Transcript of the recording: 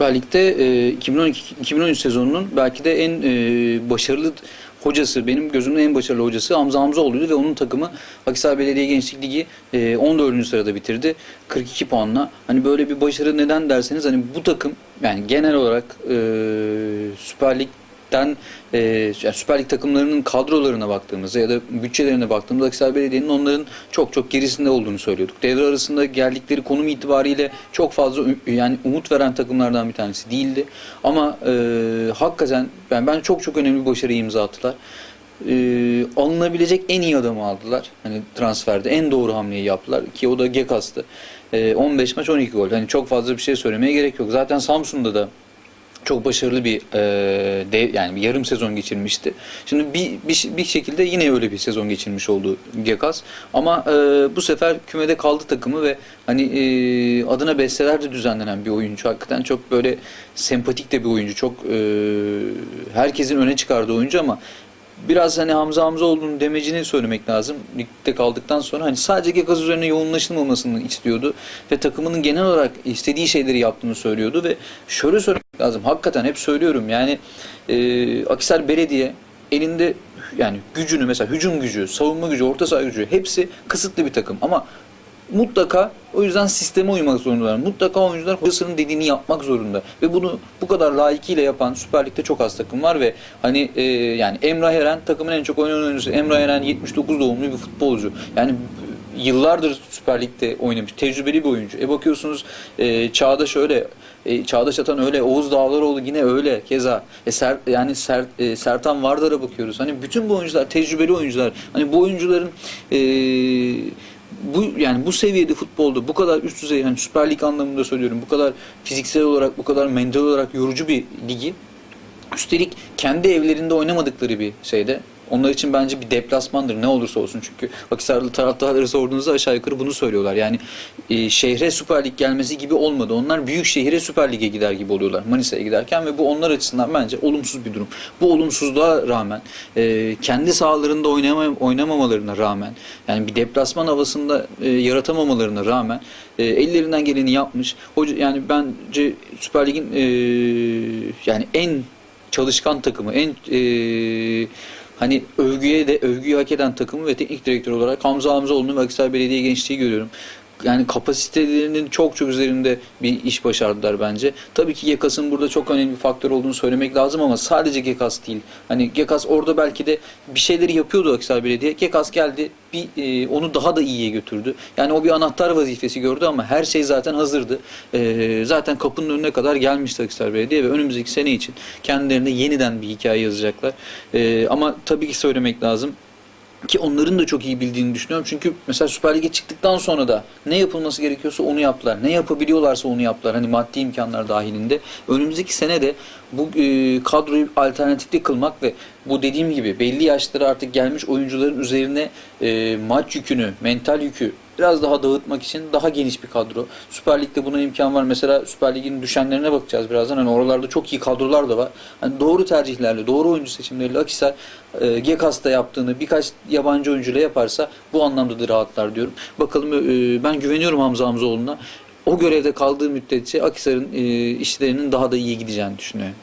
Süper Lig'de e, 2012-2013 sezonunun belki de en e, başarılı hocası, benim gözümde en başarılı hocası Hamza Hamzaoğlu'ydu ve onun takımı Akhisar Belediye Gençlik Ligi e, 14. sırada bitirdi. 42 puanla. Hani böyle bir başarı neden derseniz hani bu takım yani genel olarak e, Süper Lig'den e, yani Süper Lig takımlarının kadrolarına baktığımızda ya da bütçelerine baktığımızda Akhisar Belediye'nin onların çok çok gerisinde olduğunu söylüyorduk. Devre arasında geldikleri konum itibariyle çok fazla yani umut veren takımlardan bir tanesi değildi. Ama e, hakikaten ben ben çok çok önemli bir başarı imza attılar. E, alınabilecek en iyi adamı aldılar. Hani transferde en doğru hamleyi yaptılar ki o da Gekas'tı. E, 15 maç 12 gol. Hani çok fazla bir şey söylemeye gerek yok. Zaten Samsun'da da çok başarılı bir e, dev, yani bir yarım sezon geçirmişti. Şimdi bir, bir, bir şekilde yine öyle bir sezon geçirmiş oldu Gekas. Ama e, bu sefer kümede kaldı takımı ve hani e, adına besteler de düzenlenen bir oyuncu. Hakikaten çok böyle sempatik de bir oyuncu. Çok e, herkesin öne çıkardığı oyuncu ama biraz hani Hamza Hamza olduğunu demecini söylemek lazım. Ligde kaldıktan sonra hani sadece Gekaz üzerine yoğunlaşılmamasını istiyordu ve takımının genel olarak istediği şeyleri yaptığını söylüyordu ve şöyle söylemek lazım. Hakikaten hep söylüyorum yani e, Akhisar Belediye elinde yani gücünü mesela hücum gücü, savunma gücü, orta saha gücü hepsi kısıtlı bir takım ama mutlaka o yüzden sisteme uymak zorundalar. Mutlaka oyuncular hocasının dediğini yapmak zorunda. Ve bunu bu kadar layıkıyla yapan Süper Lig'de çok az takım var ve hani e, yani Emrah Eren takımın en çok oynayan oyuncusu. Emrah Eren 79 doğumlu bir futbolcu. Yani yıllardır Süper Lig'de oynamış. Tecrübeli bir oyuncu. E bakıyorsunuz e, Çağdaş öyle. E, Çağdaş Atan öyle. Oğuz Dağlaroğlu yine öyle. Keza. E, Ser, yani Ser, e, Sertan Vardar'a bakıyoruz. Hani bütün bu oyuncular tecrübeli oyuncular. Hani bu oyuncuların e, bu yani bu seviyede futbolda bu kadar üst düzey yani Süper Lig anlamında söylüyorum. Bu kadar fiziksel olarak bu kadar mental olarak yorucu bir ligi üstelik kendi evlerinde oynamadıkları bir şeyde onlar için bence bir deplasmandır ne olursa olsun. Çünkü Akhisarlı taraftarları sorduğunuzda aşağı yukarı bunu söylüyorlar. Yani e, şehre Süper Lig gelmesi gibi olmadı. Onlar büyük şehire Süper Lig'e gider gibi oluyorlar Manisa'ya giderken ve bu onlar açısından bence olumsuz bir durum. Bu olumsuzluğa rağmen e, kendi sahalarında oynama, oynamamalarına rağmen yani bir deplasman havasında e, yaratamamalarına rağmen e, ellerinden geleni yapmış. Hoca, yani bence Süper Lig'in e, yani en çalışkan takımı, en e, hani övgüye de övgüyü hak eden takımı ve teknik direktör olarak Hamza Hamzaoğlu'nu ve Akhisar Belediye Gençliği görüyorum. Yani kapasitelerinin çok çok üzerinde bir iş başardılar bence. Tabii ki Gekas'ın burada çok önemli bir faktör olduğunu söylemek lazım ama sadece Gekas değil. Hani Gekas orada belki de bir şeyleri yapıyordu Akhisar Belediye. Gekas geldi bir e, onu daha da iyiye götürdü. Yani o bir anahtar vazifesi gördü ama her şey zaten hazırdı. E, zaten kapının önüne kadar gelmişti Akhisar Belediye ve önümüzdeki sene için kendilerine yeniden bir hikaye yazacaklar. E, ama tabii ki söylemek lazım ki onların da çok iyi bildiğini düşünüyorum. Çünkü mesela Süper Lig'e çıktıktan sonra da ne yapılması gerekiyorsa onu yaptılar. Ne yapabiliyorlarsa onu yaptılar. Hani maddi imkanlar dahilinde. Önümüzdeki sene de bu e, kadroyu alternatifli kılmak ve bu dediğim gibi belli yaşlara artık gelmiş oyuncuların üzerine e, maç yükünü, mental yükü biraz daha dağıtmak için daha geniş bir kadro. Süper Lig'de buna imkan var. Mesela Süper Lig'in düşenlerine bakacağız birazdan. Hani oralarda çok iyi kadrolar da var. Hani doğru tercihlerle, doğru oyuncu seçimleriyle Akhisar e, Gekas'ta yaptığını birkaç yabancı oyuncuyla yaparsa bu anlamda da rahatlar diyorum. Bakalım e, ben güveniyorum Hamza Hamzaoğlu'na. O görevde kaldığı müddetçe Akhisar'ın e, işlerinin daha da iyi gideceğini düşünüyorum.